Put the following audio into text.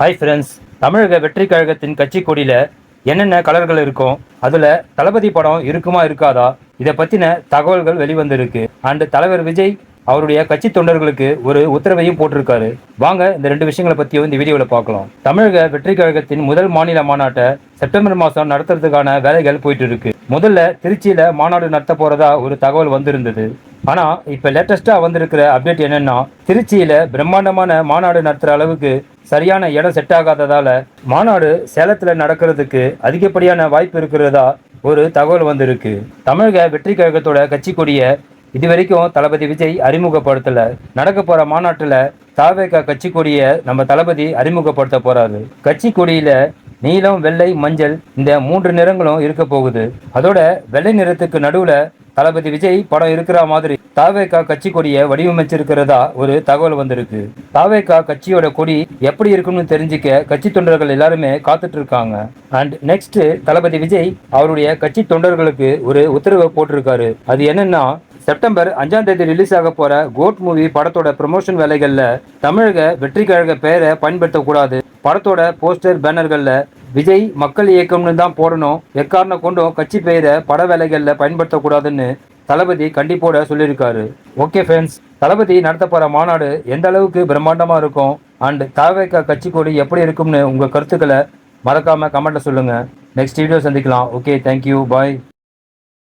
Hi friends தமிழக வெற்றி கழகத்தின் கட்சி கொடியில் என்னென்ன கலர்கள் இருக்கும்? அதில் தளபதி படம் இருக்குமா இருக்காதா? இதை பற்றின தகவல்கள் வெளிவந்திருக்கு. அண்ட் தலைவர் விஜய் அவருடைய கட்சி தொண்டர்களுக்கு ஒரு உத்தரவையும் போட்டிருக்காரு. வாங்க இந்த ரெண்டு விஷயங்களை பற்றியும் இந்த வீடியோவில் பார்க்கலாம். தமிழக வெற்றி கழகத்தின் முதல் மாநில மாநாட்டை செப்டம்பர் மாதம் நடத்துறதுக்கான வேலைகள் போயிட்டு இருக்கு முதல்ல திருச்சியில் மாநாடு நடத்த போகிறதா ஒரு தகவல் வந்திருந்தது. ஆனால் இப்போ லேட்டஸ்ட்டாக வந்திருக்கிற அப்டேட் என்னென்னா திருச்சியில் பிரம்மாண்டமான மாநாடு நடத்துகிற அளவுக்கு சரியான இடம் செட் ஆகாததால மாநாடு சேலத்துல நடக்கிறதுக்கு அதிகப்படியான வாய்ப்பு இருக்கிறதா ஒரு தகவல் வந்திருக்கு. தமிழக வெற்றி கழகத்தோட கட்சி கொடிய இதுவரைக்கும் தளபதி விஜய் அறிமுகப்படுத்தல. நடக்க போற மாநாட்டுல தாவேகா கட்சி கொடிய நம்ம தளபதி அறிமுகப்படுத்த போறாரு. கட்சி கொடியில நீலம் வெள்ளை மஞ்சள் இந்த மூன்று நிறங்களும் இருக்க போகுது. அதோட வெள்ளை நிறத்துக்கு நடுவுல தளபதி விஜய் படம் இருக்கிற மாதிரி தாவேகா கட்சி கொடியை வடிவமைச்சிருக்கிறதா ஒரு தகவல் வந்திருக்கு. தாவேகா கட்சியோட கொடி எப்படி இருக்குன்னு தெரிஞ்சுக்க கட்சி தொண்டர்கள் எல்லாருமே காத்துட்டு இருக்காங்க. அண்ட் நெக்ஸ்ட் தளபதி விஜய் அவருடைய கட்சி தொண்டர்களுக்கு ஒரு உத்தரவை போட்டிருக்காரு. அது என்னன்னா செப்டம்பர் அஞ்சாம் தேதி ரிலீஸ் ஆக போற கோட் மூவி படத்தோட ப்ரமோஷன் வேலைகள்ல தமிழக வெற்றி கழக பெயரை பயன்படுத்தக்கூடாது. படத்தோட போஸ்டர் பேனர்கள்ல விஜய் மக்கள் இயக்கம்னு தான் போடணும். எக்காரணம் கொண்டும் கட்சி பெயரை பட வேலைகளில் பயன்படுத்தக்கூடாதுன்னு தளபதி கண்டிப்போட சொல்லியிருக்காரு. ஓகே ஃப்ரெண்ட்ஸ் தளபதி நடத்த போகிற மாநாடு எந்த அளவுக்கு பிரம்மாண்டமாக இருக்கும்? அண்ட் தாவேக்கா கட்சி கொடி எப்படி இருக்கும்னு உங்கள் கருத்துக்களை மறக்காமல் கமெண்ட்டில் சொல்லுங்கள் நெக்ஸ்ட் வீடியோ சந்திக்கலாம். Okay thank you bye